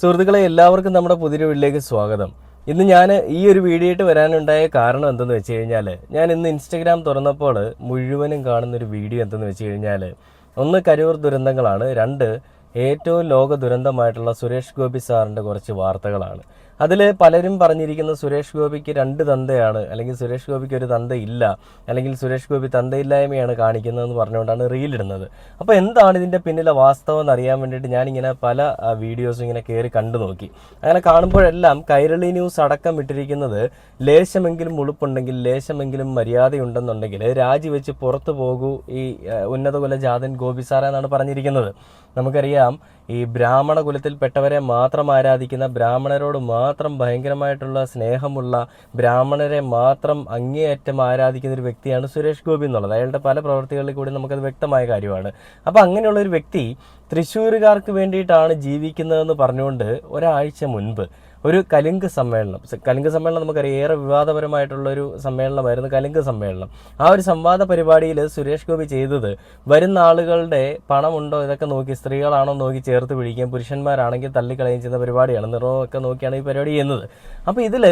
സുഹൃത്തുക്കളെ എല്ലാവർക്കും നമ്മുടെ പുതിയൊരു വീട്ടിലേക്ക് സ്വാഗതം. ഇന്ന് ഞാൻ ഈ ഒരു വീഡിയോ ആയിട്ട് വരാനുണ്ടായ കാരണം എന്തെന്ന് വെച്ച് കഴിഞ്ഞാൽ ഞാൻ ഇന്ന് ഇൻസ്റ്റഗ്രാം തുറന്നപ്പോൾ മുഴുവനും കാണുന്ന ഒരു വീഡിയോ എന്തെന്ന് വെച്ച് കഴിഞ്ഞാൽ ഒന്ന് കരൂർ ദുരന്തങ്ങളാണ് രണ്ട് ഏറ്റവും ലോക ദുരന്തമായിട്ടുള്ള സുരേഷ് ഗോപി സാറിന്റെ കുറച്ച് വാർത്തകളാണ്. അതിൽ പലരും പറഞ്ഞിരിക്കുന്ന സുരേഷ് ഗോപിക്ക് രണ്ട് തന്തയാണ്. അല്ലെങ്കിൽ സുരേഷ് ഗോപിക്ക് ഒരു തന്തയില്ല. അല്ലെങ്കിൽ സുരേഷ് ഗോപി തന്തയില്ലായ്മയാണ് കാണിക്കുന്നതെന്ന് പറഞ്ഞുകൊണ്ടാണ് റീലിടുന്നത് അപ്പോൾ എന്താണ് ഇതിന്റെ പിന്നിലെ വാസ്തവം എന്ന് അറിയാൻ വേണ്ടിയിട്ട് ഞാനിങ്ങനെ പല വീഡിയോസും ഇങ്ങനെ കയറി കണ്ടു നോക്കി. അങ്ങനെ കാണുമ്പോഴെല്ലാം കൈരളി ന്യൂസ് അടക്കം ഇട്ടിരിക്കുന്നത് ലേശമെങ്കിലും ഉളുപ്പുണ്ടെങ്കിൽ ലേശമെങ്കിലും മര്യാദയുണ്ടെന്നുണ്ടെങ്കിൽ രാജിവെച്ച് പുറത്തു പോകൂ ഈ ഉന്നതകുല ജാതൻ ഗോപി സാറ എന്നാണ് പറഞ്ഞിരിക്കുന്നത്. നമുക്കറിയാം ഈ ബ്രാഹ്മണ കുലത്തിൽപ്പെട്ടവരെ മാത്രം ആരാധിക്കുന്ന ബ്രാഹ്മണരോട് മാത്രം ഭയങ്കരമായിട്ടുള്ള സ്നേഹമുള്ള ബ്രാഹ്മണരെ മാത്രം അങ്ങേയറ്റം ആരാധിക്കുന്ന ഒരു വ്യക്തിയാണ് സുരേഷ് ഗോപി എന്നുള്ളത്. അയാളുടെ പല പ്രവർത്തികളിൽ കൂടി നമുക്കത് വ്യക്തമായ കാര്യമാണ്. അപ്പോൾ അങ്ങനെയുള്ള ഒരു വ്യക്തി തൃശ്ശൂരുകാർക്ക് വേണ്ടിയിട്ടാണ് ജീവിക്കുന്നതെന്ന് പറഞ്ഞുകൊണ്ട് ഒരാഴ്ച മുൻപ് ഒരു കലിംഗ് സമ്മേളനം. കലിംഗ് സമ്മേളനം നമുക്കറിയാം. ഏറെ വിവാദപരമായിട്ടുള്ള ഒരു സമ്മേളനമായിരുന്നു കലിംഗ് സമ്മേളനം. ആ ഒരു സംവാദ പരിപാടിയിൽ സുരേഷ് ഗോപി ചെയ്തത് വരുന്ന ആളുകളുടെ പണമുണ്ടോ ഇതൊക്കെ നോക്കി സ്ത്രീകളാണോ നോക്കി ചേർത്ത് പിടിക്കുകയും പുരുഷന്മാരാണെങ്കിൽ തള്ളിക്കളയുകയും ചെയ്യുന്ന പരിപാടിയാണ്. നിറമൊക്കെ നോക്കിയാണ് ഈ പരിപാടി ചെയ്യുന്നത്. അപ്പോൾ ഇതിൽ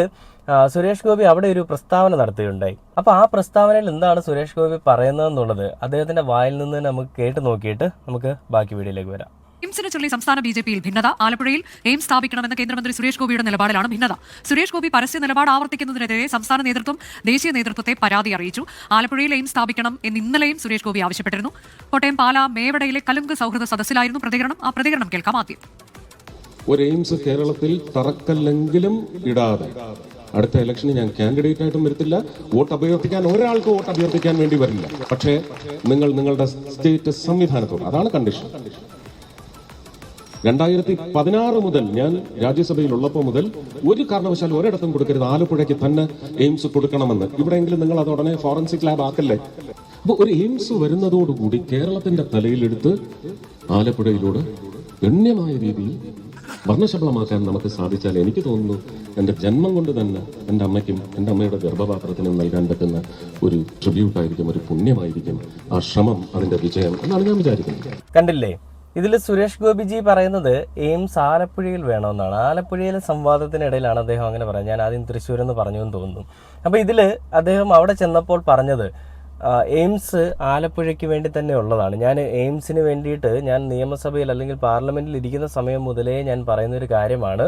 സുരേഷ് ഗോപി അവിടെ ഒരു പ്രസ്താവന നടത്തുകയുണ്ടായി. അപ്പോൾ ആ പ്രസ്താവനയിൽ എന്താണ് സുരേഷ് ഗോപി പറയുന്നതെന്നുള്ളത് അദ്ദേഹത്തിന്റെ വായിൽ നിന്ന് നമുക്ക് കേട്ട് നോക്കിയിട്ട് നമുക്ക് ബാക്കി വീഡിയോയിലേക്ക് വരാം. എയിംസിനെ ചൊല്ലി സംസ്ഥാന ബി ജെ പിയിൽ ഭിന്നത. ആലപ്പുഴയിൽ എയിംസ് സ്ഥാപിക്കണമെന്ന കേന്ദ്രമന്ത്രി സുരേഷ് ഗോപിയുടെ നിലപാടിലാണ് ഭിന്നത. സുരേഷ് ഗോപി പരസ്യ നിലപാട് ആവർത്തിക്കുന്നതിനെതിരെ സംസ്ഥാന നേതൃത്വം ദേശീയ നേതൃത്വത്തെ പരാതി അറിയിച്ചു. ആലപ്പുഴയിൽ എയിംസ് സ്ഥാപിക്കണം എന്ന് ഇന്നലെയും സുരേഷ് ഗോപി ആവശ്യപ്പെട്ടിരുന്നു. കോട്ടയം പാല മേവടയിലെ കലുങ്ക് സൗഹൃദ സദസ്സിലായിരുന്നു പ്രതികരണം. ആ പ്രതികരണം കേൾക്കാം ആദ്യം. ഒരു എയിംസ് കേരളത്തിൽ തറക്കല്ലെങ്കിലും ഇടാതെ അടുത്ത ഇലക്ഷന് ഞാൻ കാൻഡിഡേറ്റ് ആയിട്ടും വരത്തില്ല. വോട്ട് അഭ്യർത്ഥിക്കാൻ ഒരാൾക്ക് വോട്ട് അഭ്യർത്ഥിക്കാൻ വേണ്ടി വരില്ല. പക്ഷേ നിങ്ങൾ നിങ്ങളുടെ സ്റ്റേറ്റ് സംവിധാനത്തോട് അതാണ് കണ്ടീഷൻ രണ്ടായിരത്തി പതിനാറ് മുതൽ ഞാൻ രാജ്യസഭയിൽ ഉള്ളപ്പോൾ മുതൽ ഒരു കാരണവശാലും ഒരിടത്തും കൊടുക്കരുത്. ആലപ്പുഴയ്ക്ക് തന്നെ എയിംസ് കൊടുക്കണമെന്ന്. ഇവിടെയെങ്കിലും നിങ്ങൾ അത് ഉടനെ ഫോറൻസിക് ലാബ് ആക്കല്ലേ? അപ്പൊ ഒരു എയിംസ് വരുന്നതോടുകൂടി കേരളത്തിന്റെ തലയിലെടുത്ത് ആലപ്പുഴയിലൂടെ ഗണ്യമായ രീതിയിൽ വർണശബളമാക്കാൻ നമുക്ക് സാധിച്ചാൽ എനിക്ക് തോന്നുന്നു എന്റെ ജന്മം കൊണ്ട് തന്നെ എന്റെ അമ്മയ്ക്കും എന്റെ അമ്മയുടെ ഗർഭപാത്രത്തിനും നൽകാൻ പറ്റുന്ന ഒരു ട്രിബ്യൂട്ടായിരിക്കും ഒരു പുണ്യമായിരിക്കും ആ ശ്രമം അതിന്റെ വിജയം എന്നാണ് ഞാൻ വിചാരിക്കുന്നത്. കണ്ടില്ലേ? ഇതിൽ സുരേഷ് ഗോപിജി പറയുന്നത് എയിംസ് ആലപ്പുഴയിൽ വേണമെന്നാണ്. ആലപ്പുഴയിലെ സംവാദത്തിനിടയിലാണ് അദ്ദേഹം അങ്ങനെ പറയുന്നത് ഞാൻ ആദ്യം തൃശ്ശൂർ എന്ന് പറഞ്ഞു എന്ന് തോന്നുന്നു. അപ്പോൾ ഇതിൽ അദ്ദേഹം അവിടെ ചെന്നപ്പോൾ പറഞ്ഞത് എയിംസ് ആലപ്പുഴയ്ക്ക് വേണ്ടി തന്നെ ഉള്ളതാണ്. ഞാൻ എയിംസിന് വേണ്ടിയിട്ട് ഞാൻ നിയമസഭയിൽ അല്ലെങ്കിൽ പാർലമെന്റിൽ ഇരിക്കുന്ന സമയം മുതലേ ഞാൻ പറയുന്ന ഒരു കാര്യമാണ്.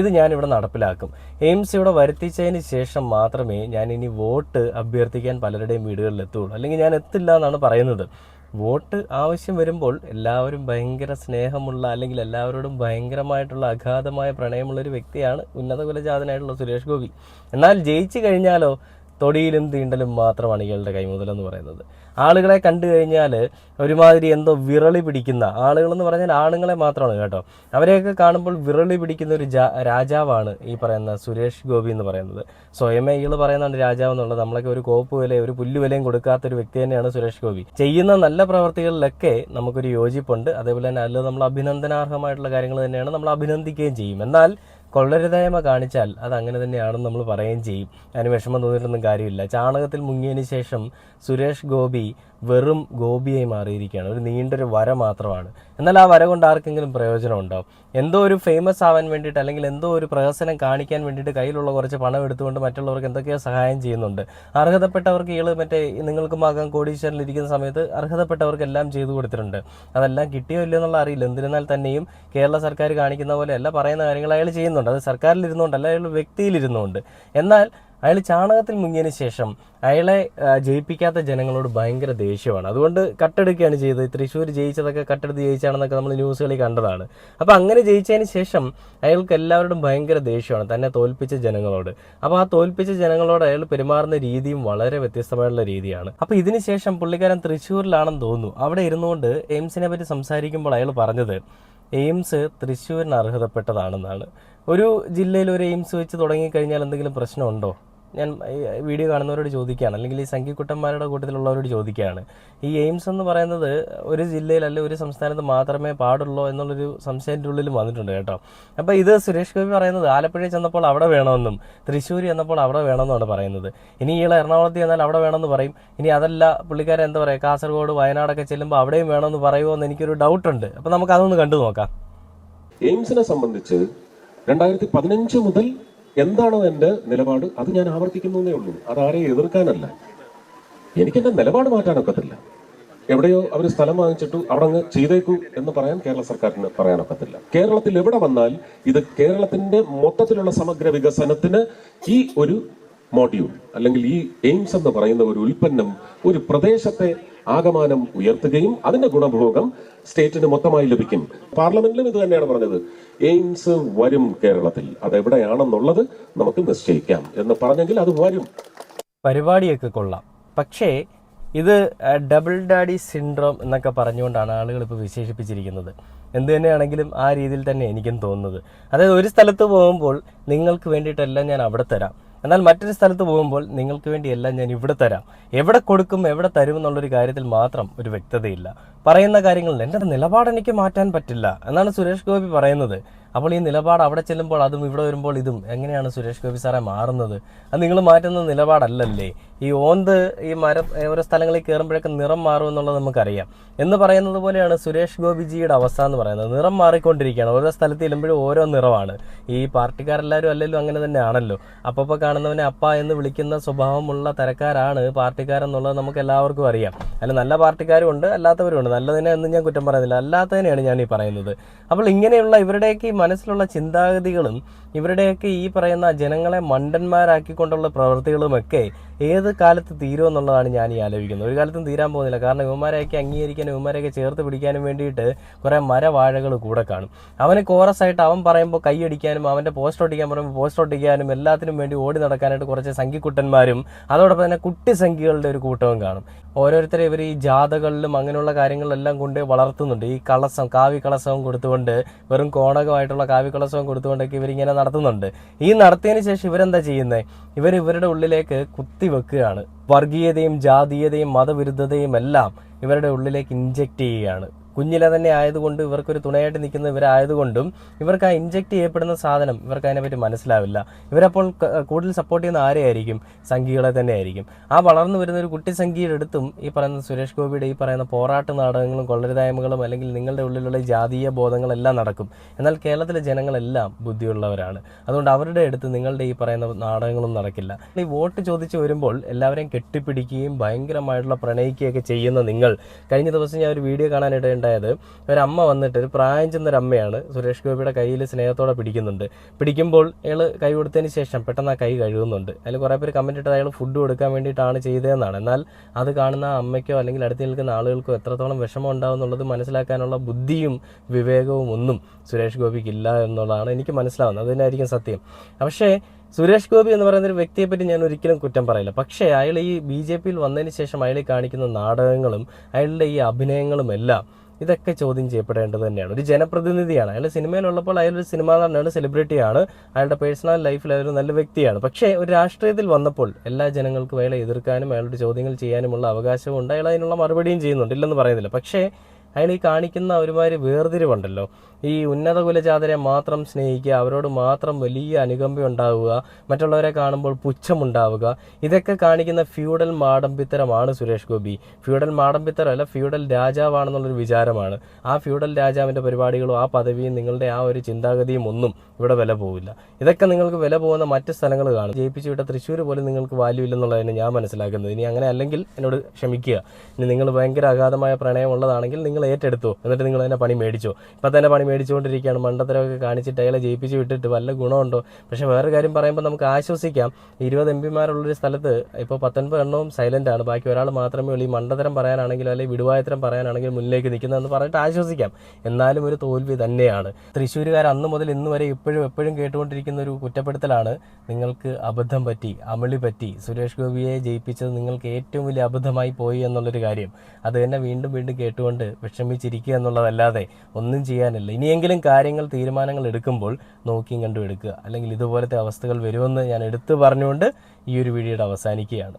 ഇത് ഞാൻ ഇവിടെ നടപ്പിലാക്കും. എയിംസ് ഇവിടെ വരുത്തിച്ചതിന് ശേഷം മാത്രമേ ഞാൻ ഇനി വോട്ട് അഭ്യർത്ഥിക്കാൻ പലരുടെയും വീടുകളിൽ എത്തുള്ളൂ അല്ലെങ്കിൽ ഞാൻ എത്തില്ല എന്നാണ് പറയുന്നത്. വോട്ട് ആവശ്യം വരുമ്പോൾ എല്ലാവരും ഭയങ്കര സ്നേഹമുള്ള അല്ലെങ്കിൽ എല്ലാവരോടും ഭയങ്കരമായിട്ടുള്ള അഗാധമായ പ്രണയമുള്ള ഒരു വ്യക്തിയാണ് ഉന്നത കുലജാതനായിട്ടുള്ള സുരേഷ് ഗോപി. എന്നാൽ ജയിച്ചു കഴിഞ്ഞാലോ തൊടിയിലും തീണ്ടലും മാത്രമാണ് ഇയാളുടെ കൈമുതലെന്ന് പറയുന്നത്. ആളുകളെ കണ്ടു കഴിഞ്ഞാൽ ഒരുമാതിരി എന്തോ വിരളി പിടിക്കുന്ന ആളുകളെന്ന് പറഞ്ഞാൽ ആണുങ്ങളെ മാത്രമാണ് കേട്ടോ. അവരെയൊക്കെ കാണുമ്പോൾ വിരളി പിടിക്കുന്ന ഒരു രാജാവാണ് ഈ പറയുന്ന സുരേഷ് ഗോപി എന്ന് പറയുന്നത്. സ്വയമേ ഇയാൾ പറയുന്നുണ്ട് രാജാവ് എന്നുള്ളത്. നമ്മളൊക്കെ ഒരു കോപ്പ് വില ഒരു പുല്ല് വിലയും കൊടുക്കാത്ത ഒരു വ്യക്തി തന്നെയാണ് സുരേഷ് ഗോപി. ചെയ്യുന്ന നല്ല പ്രവർത്തികളിലൊക്കെ നമുക്കൊരു യോജിപ്പുണ്ട്. അതേപോലെ തന്നെ അതിൽ നമ്മൾ അഭിനന്ദനാർഹമായിട്ടുള്ള കാര്യങ്ങൾ തന്നെയാണ് നമ്മൾ അഭിനന്ദിക്കുകയും ചെയ്യും. എന്നാൽ കൊള്ളരുതായ്മ കാണിച്ചാൽ അത് അങ്ങനെ തന്നെയാണെന്ന് നമ്മൾ പറയുകയും ചെയ്യും. അതിന് വിഷമം തോന്നിയിട്ടൊന്നും കാര്യമില്ല. ചാണകത്തിൽ മുങ്ങിയതിന് ശേഷം സുരേഷ് ഗോപി വെറും ഗോപിയായി മാറിയിരിക്കുകയാണ്. ഒരു നീണ്ടൊരു വര മാത്രമാണ്. എന്നാൽ ആ വര കൊണ്ട് ആർക്കെങ്കിലും പ്രയോജനം ഉണ്ടാവും എന്തോ ഒരു ഫേമസ് ആവാൻ വേണ്ടിയിട്ട് അല്ലെങ്കിൽ എന്തോ ഒരു പ്രഹസനം കാണിക്കാൻ വേണ്ടിയിട്ട് കയ്യിലുള്ള കുറച്ച് പണം എടുത്തുകൊണ്ട് മറ്റുള്ളവർക്ക് എന്തൊക്കെയോ സഹായം ചെയ്യുന്നുണ്ട്. അർഹതപ്പെട്ടവർക്ക് ഇയാൾ മറ്റേ നിങ്ങൾക്ക് മകം കോടീശ്വരനിൽ ഇരിക്കുന്ന സമയത്ത് അർഹതപ്പെട്ടവർക്ക് എല്ലാം ചെയ്തു കൊടുത്തിട്ടുണ്ട്. അതെല്ലാം കിട്ടിയോ ഇല്ലയോ എന്നുള്ള അറിയില്ല. എന്തിരുന്നാൽ തന്നെയും കേരള സർക്കാർ കാണിക്കുന്ന പോലെ അല്ല പറയുന്ന കാര്യങ്ങൾ അയാൾ ചെയ്യുന്നുണ്ട്. അത് സർക്കാരിൽ ഇരുന്നുകൊണ്ടല്ല അയാൾ വ്യക്തിയിലിരുന്നുകൊണ്ട്. എന്നാൽ അയാൾ ചാണകത്തിൽ മുങ്ങിയതിന് ശേഷം അയാളെ ജയിപ്പിക്കാത്ത ജനങ്ങളോട് ഭയങ്കര ദേഷ്യമാണ്. അതുകൊണ്ട് കട്ടെടുക്കുകയാണ് ചെയ്തത്. തൃശ്ശൂർ ജയിച്ചതൊക്കെ കട്ടെടുത്ത് ജയിച്ചാണെന്നൊക്കെ നമ്മൾ ന്യൂസുകളിൽ കണ്ടതാണ്. അപ്പോൾ അങ്ങനെ ജയിച്ചതിന് ശേഷം അയാൾക്ക് എല്ലാവരോടും ഭയങ്കര ദേഷ്യമാണ് തന്നെ തോൽപ്പിച്ച ജനങ്ങളോട്. അപ്പോൾ ആ തോൽപ്പിച്ച ജനങ്ങളോട് അയാൾ പെരുമാറുന്ന രീതിയും വളരെ വ്യത്യസ്തമായിട്ടുള്ള രീതിയാണ്. അപ്പോൾ ഇതിന് ശേഷം പുള്ളിക്കാരൻ തൃശ്ശൂരിലാണെന്ന് തോന്നുന്നു. അവിടെ ഇരുന്നുകൊണ്ട് എയിംസിനെ പറ്റി സംസാരിക്കുമ്പോൾ അയാൾ പറഞ്ഞത് എയിംസ് തൃശ്ശൂരിന് അർഹതപ്പെട്ടതാണെന്നാണ്. ഒരു ജില്ലയിൽ ഒരു എയിംസ് വെച്ച് തുടങ്ങിക്കഴിഞ്ഞാൽ എന്തെങ്കിലും പ്രശ്നമുണ്ടോ? ഞാൻ വീഡിയോ കാണുന്നവരോട് ചോദിക്കുകയാണ്. അല്ലെങ്കിൽ ഈ സംഖ്യക്കുട്ടന്മാരുടെ കൂട്ടത്തിലുള്ളവരോട് ചോദിക്കുകയാണ്. ഈ എയിംസ് എന്ന് പറയുന്നത് ഒരു ജില്ലയിൽ അല്ലെങ്കിൽ ഒരു സംസ്ഥാനത്ത് മാത്രമേ പാടുള്ളൂ എന്നുള്ളൊരു സംശയത്തിന്റെ ഉള്ളിൽ വന്നിട്ടുണ്ട് കേട്ടോ. അപ്പോൾ ഇത് സുരേഷ് ഗോപി പറയുന്നത് ആലപ്പുഴയിൽ ചെന്നപ്പോൾ അവിടെ വേണമെന്നും തൃശ്ശൂർ ചെന്നപ്പോൾ അവിടെ വേണമെന്നാണ് പറയുന്നത്. ഇനി ഇയാൾ എറണാകുളത്ത് ചെന്നാൽ അവിടെ വേണമെന്ന് പറയും. ഇനി അതല്ല പുള്ളിക്കാരൻ എന്താ പറയുക കാസർഗോഡ് വയനാടൊക്കെ ചെല്ലുമ്പോൾ അവിടെയും വേണമെന്ന് പറയുമോ എന്ന് എനിക്കൊരു ഡൗട്ടുണ്ട്. അപ്പോൾ നമുക്ക് അതൊന്ന് കണ്ടു നോക്കാം. എയിംസിനെ സംബന്ധിച്ച് രണ്ടായിരത്തി പതിനഞ്ച് മുതൽ എന്താണോ എന്റെ നിലപാട് അത് ഞാൻ ആവർത്തിക്കുന്നേ ഉള്ളൂ. അത് ആരെയും എതിർക്കാനല്ല. എനിക്ക് എന്റെ നിലപാട് മാറ്റാനൊക്കത്തില്ല എവിടെയോ അവർ സ്ഥലം വാങ്ങിച്ചിട്ടു അവിടെ അങ്ങ് ചെയ്തേക്കൂ എന്ന് പറയാൻ കേരള സർക്കാരിന് പറയാനൊക്കത്തില്ല കേരളത്തിൽ എവിടെ വന്നാൽ ഇത് കേരളത്തിന്റെ മൊത്തത്തിലുള്ള സമഗ്ര വികസനത്തിന് ഈ ഒരു മോഡ്യൂൾ അല്ലെങ്കിൽ ഈ എയിംസ് എന്ന് പറയുന്ന ഒരു ഉൽപ്പന്നം ഒരു പ്രദേശത്തെ ആകമാനം ഉയർത്തുകയും അതിന്റെ ഗുണഭോഗം സ്റ്റേറ്റിന് മൊത്തമായി ലഭിക്കും. പാർലമെന്റിലും ഇത് തന്നെയാണ് പറഞ്ഞത്. എയിംസ് വരും കേരളത്തിൽ. അതെവിടെയാണെന്നുള്ളത് നമുക്ക് നിശ്ചയിക്കാം എന്ന് പറഞ്ഞെങ്കിൽ അത് വരും. പരിപാടിയൊക്കെ കൊള്ളാം. പക്ഷേ ഇത് ഡബിൾ ഡാഡി സിൻഡ്രോം എന്നൊക്കെ പറഞ്ഞുകൊണ്ടാണ് ആളുകൾ ഇപ്പോൾ വിശേഷിപ്പിച്ചിരിക്കുന്നത്. എന്ത് തന്നെയാണെങ്കിലും ആ രീതിയിൽ തന്നെ എനിക്കും തോന്നുന്നത്. അതായത് ഒരു സ്ഥലത്ത് പോകുമ്പോൾ നിങ്ങൾക്ക് വേണ്ടിയിട്ടെല്ലാം ഞാൻ അവിടെ തരാം. എന്നാൽ മറ്റൊരു സ്ഥലത്ത് പോകുമ്പോൾ നിങ്ങൾക്ക് വേണ്ടി എല്ലാം ഞാൻ ഇവിടെ തരാം. എവിടെ കൊടുക്കും എവിടെ തരും എന്നുള്ളൊരു കാര്യത്തിൽ മാത്രം ഒരു വ്യക്തതയില്ല. പറയുന്ന കാര്യങ്ങളിൽ എന്റെ നിലപാട് എനിക്ക് മാറ്റാൻ പറ്റില്ല എന്നാണ് സുരേഷ് ഗോപി പറയുന്നത്. അപ്പോൾ ഈ നിലപാട് അവിടെ ചെല്ലുമ്പോൾ അതും ഇവിടെ വരുമ്പോൾ ഇതും എങ്ങനെയാണ് സുരേഷ് ഗോപി സാറെ മാറുന്നത്? അത് നിങ്ങൾ മാറ്റുന്ന നിലപാടല്ലല്ലേ? ഈ ഓന്ത് ഈ മരം ഓരോ സ്ഥലങ്ങളിൽ കയറുമ്പോഴൊക്കെ നിറം മാറും എന്നുള്ളത് നമുക്കറിയാം. എന്ന് പറയുന്നത് പോലെയാണ് സുരേഷ് ഗോപിജിയുടെ അവസ്ഥ എന്ന് പറയുന്നത്. നിറം മാറിക്കൊണ്ടിരിക്കുകയാണ്. ഓരോ സ്ഥലത്ത് ചെല്ലുമ്പോഴും ഓരോ നിറമാണ്. ഈ പാർട്ടിക്കാരെല്ലാവരും അല്ലെങ്കിലും അങ്ങനെ തന്നെയാണല്ലോ. അപ്പോൾ കാണുന്നവനെ അപ്പ എന്ന് വിളിക്കുന്ന സ്വഭാവമുള്ള തരക്കാരാണ് പാർട്ടിക്കാരെന്നുള്ളത് നമുക്ക് എല്ലാവർക്കും അറിയാം. അല്ല നല്ല പാർട്ടിക്കാരും ഉണ്ട് അല്ലാത്തവരും ഉണ്ട്. നല്ലതിനെ എന്ന് ഞാൻ കുറ്റം പറയുന്നില്ല. അല്ലാത്തതിനെയാണ് ഞാൻ ഈ പറയുന്നത്. അപ്പോൾ ഇങ്ങനെയുള്ള ഇവരുടെയൊക്കെ ഈ മനസ്സിലുള്ള ചിന്താഗതികളും ഇവരുടെയൊക്കെ ഈ പറയുന്ന ജനങ്ങളെ മണ്ടന്മാരാക്കിക്കൊണ്ടുള്ള പ്രവൃത്തികളുമൊക്കെ ഏത് കാലത്ത് തീരുമെന്നുള്ളതാണ് ഞാൻ ഈ ആലോചിക്കുന്നത്. ഒരു കാലത്തും തീരാൻ പോകുന്നില്ല. കാരണം ഇവന്മാരെയൊക്കെ അംഗീകരിക്കാനും ഇവന്മാരെയൊക്കെ ചേർത്ത് പിടിക്കാനും വേണ്ടിയിട്ട് കുറേ മരവാഴകൾ കൂടെ കാണും. അവന് കോറസായിട്ട് അവൻ പറയുമ്പോൾ കൈയടിക്കാനും അവന്റെ പോസ്റ്റ് ഒട്ടിക്കാൻ പറയുമ്പോൾ പോസ്റ്റ് ഒട്ടിക്കാനും എല്ലാത്തിനും വേണ്ടി ഓടി നടക്കാനായിട്ട് കുറച്ച് സംഘിക്കുട്ടന്മാരും അതോടൊപ്പം തന്നെ കുട്ടി സംഖ്യകളുടെ ഒരു കൂട്ടവും കാണും. ഓരോരുത്തരെ ഇവർ ഈ ജാഥകളിലും അങ്ങനെയുള്ള കാര്യങ്ങളെല്ലാം കൊണ്ട് വളർത്തുന്നുണ്ട്. ഈ കളസം കാവ്യ കളസവും കൊടുത്തുകൊണ്ട് വെറും കോണകമായിട്ടുള്ള കാവ്യ കളസവും കൊടുത്തുകൊണ്ടൊക്കെ ഇവരിങ്ങനെ നടത്തുന്നുണ്ട്. ഈ നടത്തിയതിന് ശേഷം ഇവരെന്താ ചെയ്യുന്നത് ഇവർ ഇവരുടെ ഉള്ളിലേക്ക് കുത്തി വെക്കുകയാണ് വർഗീയതയും ജാതീയതയും മതവിരുദ്ധതയും എല്ലാം ഇവരുടെ ഉള്ളിലേക്ക് ഇൻജെക്ട് ചെയ്യുകയാണ്. കുഞ്ഞിലെ തന്നെ ആയതുകൊണ്ട് ഇവർക്കൊരു തുണയായിട്ട് നിൽക്കുന്ന ഇവരായതുകൊണ്ടും ഇവർക്ക് ആ ഇഞ്ചെക്ട് ചെയ്യപ്പെടുന്ന സാധനം ഇവർക്ക് അതിനെപ്പറ്റി മനസ്സിലാവില്ല. ഇവരപ്പോൾ കൂടുതൽ സപ്പോർട്ട് ചെയ്യുന്ന ആരെയായിരിക്കും? സംഘികളെ തന്നെ ആയിരിക്കും ആ വളർന്നു വരുന്ന ഒരു കുട്ടി സംഘിയുടെ അടുത്തും ഈ പറയുന്ന സുരേഷ് ഗോപിയുടെ ഈ പറയുന്ന പോരാട്ട നാടകങ്ങളും കൊള്ളരുതായ്മകളും അല്ലെങ്കിൽ നിങ്ങളുടെ ഉള്ളിലുള്ള ജാതീയ ബോധങ്ങളെല്ലാം നടക്കും. എന്നാൽ കേരളത്തിലെ ജനങ്ങളെല്ലാം ബുദ്ധിയുള്ളവരാണ്. അതുകൊണ്ട് അവരുടെ അടുത്ത് നിങ്ങളുടെ ഈ പറയുന്ന നാടകങ്ങളും നടക്കില്ല. ഈ വോട്ട് ചോദിച്ചു വരുമ്പോൾ എല്ലാവരെയും കെട്ടിപ്പിടിക്കുകയും ഭയങ്കരമായിട്ടുള്ള പ്രണയിക്കുകയൊക്കെ ചെയ്യുന്ന നിങ്ങൾ. കഴിഞ്ഞ ദിവസം ഞാൻ ഒരു വീഡിയോ കാണാനിടയുണ്ടായത് ഒരമ്മ വന്നിട്ട് ഒരു പ്രായം ചെന്നൊരു അമ്മയാണ് സുരേഷ് ഗോപിയുടെ കയ്യിൽ സ്നേഹത്തോടെ പിടിക്കുന്നുണ്ട്. പിടിക്കുമ്പോൾ അയാൾ കൈ കൊടുത്തതിന് ശേഷം പെട്ടെന്ന് ആ കൈ കഴുകുന്നുണ്ട്. അതിൽ കുറേ പേര് കമന്റ് ഇട്ടത് അയാൾ ഫുഡ് കൊടുക്കാൻ വേണ്ടിയിട്ടാണ് ചെയ്തതെന്നാണ്. എന്നാൽ അത് കാണുന്ന അമ്മയ്ക്കോ അല്ലെങ്കിൽ അടുത്ത് നിൽക്കുന്ന ആളുകൾക്കോ എത്രത്തോളം വിഷമം ഉണ്ടാവും എന്നുള്ളത് മനസ്സിലാക്കാനുള്ള ബുദ്ധിയും വിവേകവും ഒന്നും സുരേഷ് ഗോപിക്ക് ഇല്ല എന്നുള്ളതാണ് എനിക്ക് മനസ്സിലാവുന്നത്. അതിനായിരിക്കും സത്യം. പക്ഷേ സുരേഷ് ഗോപി എന്ന് പറയുന്ന ഒരു വ്യക്തിയെ പറ്റി ഞാൻ ഒരിക്കലും കുറ്റം പറയില്ല. പക്ഷേ അയാൾ ഈ ബി ജെ പിയിൽ വന്നതിന് ശേഷം അയാൾ കാണിക്കുന്ന നാടകങ്ങളും അയാളുടെ ഈ അഭിനയങ്ങളും എല്ലാം ഇതൊക്കെ ചോദ്യം ചെയ്യപ്പെടേണ്ടത് തന്നെയാണ്. ഒരു ജനപ്രതിനിധിയാണ്. അയാൾ സിനിമയിലുള്ളപ്പോൾ അയാൾ ഒരു സിനിമാ നടനാണ് സെലിബ്രിറ്റിയാണ് അയാളുടെ പേഴ്സണൽ ലൈഫിൽ അയാൾ നല്ല വ്യക്തിയാണ്. പക്ഷേ ഒരു രാഷ്ട്രീയത്തിൽ വന്നപ്പോൾ എല്ലാ ജനങ്ങൾക്കും അയാളെ എതിർക്കാനും അയാളുടെ ചോദ്യങ്ങൾ ചെയ്യാനുമുള്ള അവകാശവും ഉണ്ട് അയാൾ അതിനുള്ള മറുപടിയും ചെയ്യുന്നുണ്ട്. ഇല്ലെന്ന് പറയുന്നില്ല. പക്ഷേ അയാൾ ഈ കാണിക്കുന്ന ഒരുമാതിരി വേർതിരിവുണ്ടല്ലോ. ഈ ഉന്നത കുലജാതരെ മാത്രം സ്നേഹിക്കുക അവരോട് മാത്രം വലിയ അനുകമ്പ ഉണ്ടാവുക മറ്റുള്ളവരെ കാണുമ്പോൾ പുച്ഛമുണ്ടാവുക ഇതൊക്കെ കാണിക്കുന്ന ഫ്യൂഡൽ മാടമ്പിത്തരമാണ് സുരേഷ് ഗോപി. ഫ്യൂഡൽ മാടമ്പിത്തരമല്ല ഫ്യൂഡൽ രാജാവാണെന്നുള്ളൊരു വിചാരമാണ്. ആ ഫ്യൂഡൽ രാജാവിന്റെ പരിപാടികളും ആ പദവിയും നിങ്ങളുടെ ആ ഒരു ചിന്താഗതിയും ഒന്നും ഇവിടെ വില പോവില്ല. ഇതൊക്കെ നിങ്ങൾക്ക് വില പോകുന്ന മറ്റ് സ്ഥലങ്ങൾ കാണും. ജയിപ്പിച്ചു വിട്ട തൃശ്ശൂർ പോലും നിങ്ങൾക്ക് വാല്യൂ ഇല്ലെന്നുള്ളതാണ് ഞാൻ മനസ്സിലാക്കുന്നത്. ഇനി അങ്ങനെ അല്ലെങ്കിൽ എന്നോട് ക്ഷമിക്കുക. ഇനി നിങ്ങൾ ഭയങ്കര അഗാധമായ പ്രണയമുള്ളതാണെങ്കിൽ നിങ്ങൾ ഏറ്റെടുത്തോ. എന്നിട്ട് നിങ്ങൾ അതിനെ പണി മേടിച്ചോ. ഇപ്പം തന്നെ പണി മേടിച്ചുകൊണ്ടിരിക്കുകയാണ്. മണ്ടത്തരമൊക്കെ കാണിച്ചിട്ട് അയാളെ ജയിപ്പിച്ച് വിട്ടിട്ട് വല്ല ഗുണമുണ്ടോ? പക്ഷേ വേറെ കാര്യം പറയുമ്പോൾ നമുക്ക് ആശ്വസിക്കാം. ഇരുപത് എം പിമാരുള്ളൊരു സ്ഥലത്ത് ഇപ്പോൾ പത്തൊൻപത് എണ്ണവും സൈലന്റ് ആണ്. ബാക്കി ഒരാൾ മാത്രമേ ഉള്ളൂ. ഈ മണ്ടത്തരം പറയാനാണെങ്കിലും അല്ലെങ്കിൽ വിടുവായത്തരം പറയാനാണെങ്കിലും മുന്നിലേക്ക് നിൽക്കുന്നതെന്ന് പറഞ്ഞിട്ട് ആശ്വസിക്കാം. എന്നാലും ഒരു തോൽവി തന്നെയാണ്. തൃശ്ശൂരുകാർ അന്ന് മുതൽ ഇന്ന് വരെ ഇപ്പോഴും എപ്പോഴും കേട്ടുകൊണ്ടിരിക്കുന്ന ഒരു കുറ്റപ്പെടുത്തലാണ്. നിങ്ങൾക്ക് അബദ്ധം പറ്റി അമളി പറ്റി സുരേഷ് ഗോപിയെ ജയിപ്പിച്ചത് നിങ്ങൾക്ക് ഏറ്റവും വലിയ അബദ്ധമായി പോയി എന്നുള്ളൊരു കാര്യം. അത് തന്നെ വീണ്ടും വീണ്ടും കേട്ടുകൊണ്ട് വിഷമിച്ചിരിക്കുക എന്നുള്ളതല്ലാതെ ഒന്നും ചെയ്യാനില്ല. ഇനിയെങ്കിലും കാര്യങ്ങൾ തീരുമാനങ്ങൾ എടുക്കുമ്പോൾ നോക്കിയും കണ്ടും എടുക്കുക. അല്ലെങ്കിൽ ഇതുപോലത്തെ അവസ്ഥകൾ വരുമെന്ന് ഞാൻ എടുത്തു പറഞ്ഞുകൊണ്ട് ഈ ഒരു വീഡിയോയുടെ അവസാനിക്കുകയാണ്.